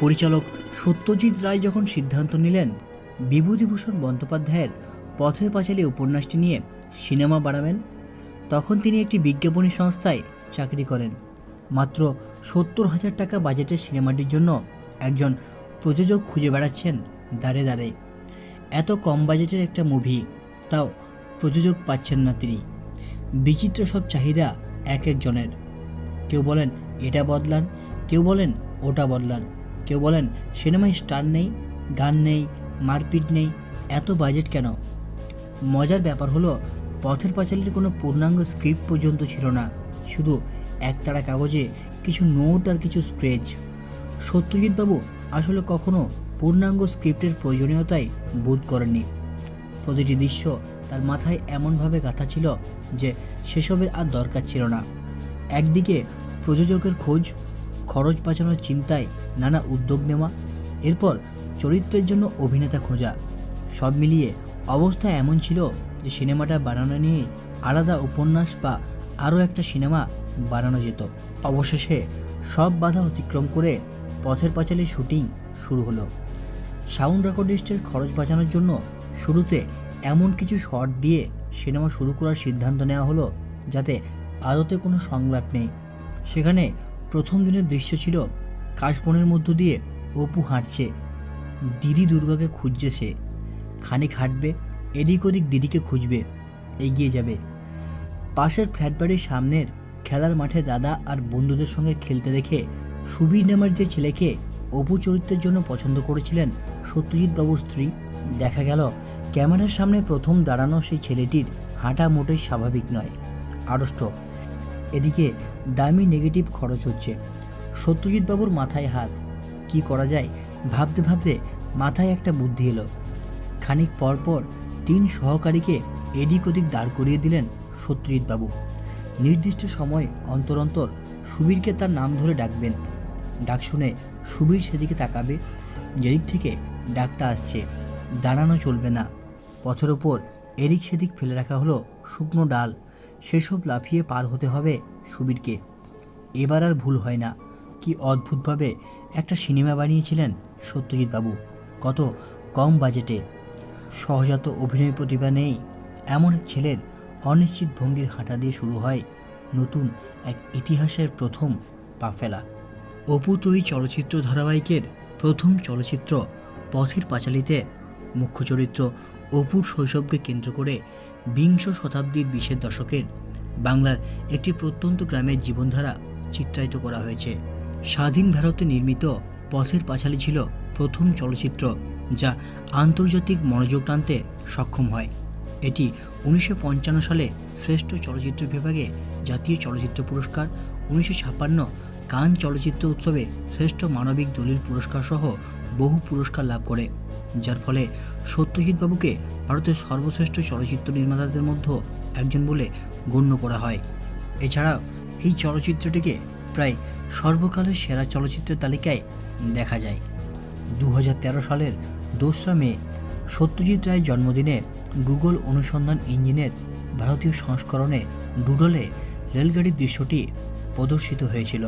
পরিচালক সত্যজিৎ রায় যখন সিদ্ধান্ত নিলেন, বিভূতিভূষণ বন্দ্যোপাধ্যায়ের পথের পাঁচালী উপন্যাসটি নিয়ে সিনেমা বাড়াবেন, তখন তিনি একটি বিজ্ঞাপনী সংস্থায় চাকরি করেন। মাত্র সত্তর হাজার টাকা বাজেটের সিনেমাটির জন্য একজন প্রযোজক খুঁজে বেড়াচ্ছেন দাঁড়ে দাঁড়ে এত কম বাজেটের একটা মুভি, তাও প্রযোজক পাচ্ছেন না তিনি। বিচিত্র সব চাহিদা এক একজনের। কেউ বলেন, এটা বদলান। কেউ বলেন, ওটা বদলান। কেউ বলেন, সিনেমায় স্টার নেই, গান নেই, মারপিট নেই, এত বাজেট কেন? মজার ব্যাপার হলো, পথের পাঁচালীর কোনো পূর্ণাঙ্গ স্ক্রিপ্ট পর্যন্ত ছিল না। শুধু একতারা কাগজে কিছু নোট আর কিছু স্ক্রেচ সত্যজিৎবাবু আসলে কখনো পূর্ণাঙ্গ স্ক্রিপ্টের প্রয়োজনীয়তাই বোধ করেননি। প্রতিটি দৃশ্য তার মাথায় এমনভাবে গাঁথা ছিল যে সেসবের আর দরকার ছিল না। একদিকে প্রযোজকের খোঁজ, খরচ বাঁচানোর চিন্তায় নানা উদ্যোগ নেওয়া, এরপর চরিত্রের জন্য অভিনেতা খোঁজা, সব মিলিয়ে অবস্থা এমন ছিল যে সিনেমাটা বানানো নিয়ে আলাদা উপন্যাস বা আরও একটা সিনেমা বানানো যেত। অবশেষে সব বাধা অতিক্রম করে পথের পাঁচালীর শুটিং শুরু হলো। সাউন্ড রেকর্ডিস্টের খরচ বাঁচানোর জন্য শুরুতে এমন কিছু শট দিয়ে সিনেমা শুরু করার সিদ্ধান্ত নেওয়া হলো যাতে আদতে কোনো সংলাপ নেই। সেখানে প্রথম দিনের দৃশ্য ছিল কাশবনের মধ্য দিয়ে অপু হাঁটছে। দিদি দুর্গাকে খুঁজছে। সে খানিক হাঁটবে, এদিক ওদিক দিদিকে খুঁজবে, এগিয়ে যাবে। পাশের ফ্ল্যাট বাড়ির সামনের খেলার মাঠে দাদা আর বন্ধুদের সঙ্গে খেলতে দেখে সুবীর নামের যে ছেলেকে অপু চরিত্রের জন্য পছন্দ করেছিলেন সত্যজিৎ বাবুর স্ত্রী, দেখা গেল ক্যামেরার সামনে প্রথম দাঁড়ানো সেই ছেলেটির হাঁটা মোটেই স্বাভাবিক নয়, আড়ষ্ট। এদিকে দামি নেগেটিভ খরচ হচ্ছে। সত্যজিৎ বাবুর মাথায় হাত। কি করা যায়? ভাবতে ভাবতে মাথায় একটা বুদ্ধি এলো। খানিক পরপর তিন সহকারীকে এদিক ওদিক দাঁড় করিয়ে দিলেন সত্যজিৎ বাবু নির্দিষ্ট সময় অন্তর অন্তর সুবীরকে তার নাম ধরে ডাকবেন। ডাক শুনে সুবীর সেদিকে তাকাবে, যেদিক থেকে ডাকটা আসছে। দাঁড়ানো চলবে না। পথের ওপর এদিক সেদিক ফেলে রাখা হলো শুকনো ডাল। সেসব লাফিয়ে পার হতে হবে সুবীরকে। এবার আর ভুল হয় না। কি অদ্ভুতভাবে একটা সিনেমা বানিয়েছিলেন সত্যজিৎ বাবু? কত কম বাজেটে। সহজাত অভিনয় প্রতিভা নেই। এমন ছেলের অনিশ্চিত ভঙ্গির হাঁটা দিয়ে শুরু হয় নতুন এক ইতিহাসের প্রথম পা ফেলা। অপু ত্রয়ী চলচ্চিত্র ধারাবাহিকের প্রথম চলচ্চিত্র পথের পাঁচালীতে মুখ্য চরিত্র অপুর শৈশবকে কেন্দ্র করে বিংশ শতাব্দীর বিশের দশকের বাংলার একটি প্রত্যন্ত গ্রামের জীবনধারা চিত্রায়িত করা হয়েছে। স্বাধীন ভারতে নির্মিত পথের পাঁচালী ছিল প্রথম চলচ্চিত্র, যা আন্তর্জাতিক মনোযোগ টানতে সক্ষম হয়। এটি উনিশশো পঞ্চান্ন সালে শ্রেষ্ঠ চলচ্চিত্র বিভাগে জাতীয় চলচ্চিত্র পুরস্কার, উনিশশো ছাপ্পান্ন কান চলচ্চিত্র উৎসবে শ্রেষ্ঠ মানবিক দলিল পুরস্কার সহ বহু পুরস্কার লাভ করে, যার ফলে সত্যজিৎ বাবুকে ভারতের সর্বশ্রেষ্ঠ চলচ্চিত্র নির্মাতাদের মধ্যে একজন বলে গণ্য করা হয়। এছাড়াও, এই চলচ্চিত্রটিকে প্রায় সর্বকালের সেরা চলচ্চিত্রের তালিকায় দেখা যায়। দু হাজার তেরো সালের দোসরা মে, সত্যজিৎ রায়ের জন্মদিনে গুগল অনুসন্ধান ইঞ্জিনের ভারতীয় সংস্করণে ডুডলে রেলগাড়ির দৃশ্যটি প্রদর্শিত হয়েছিল।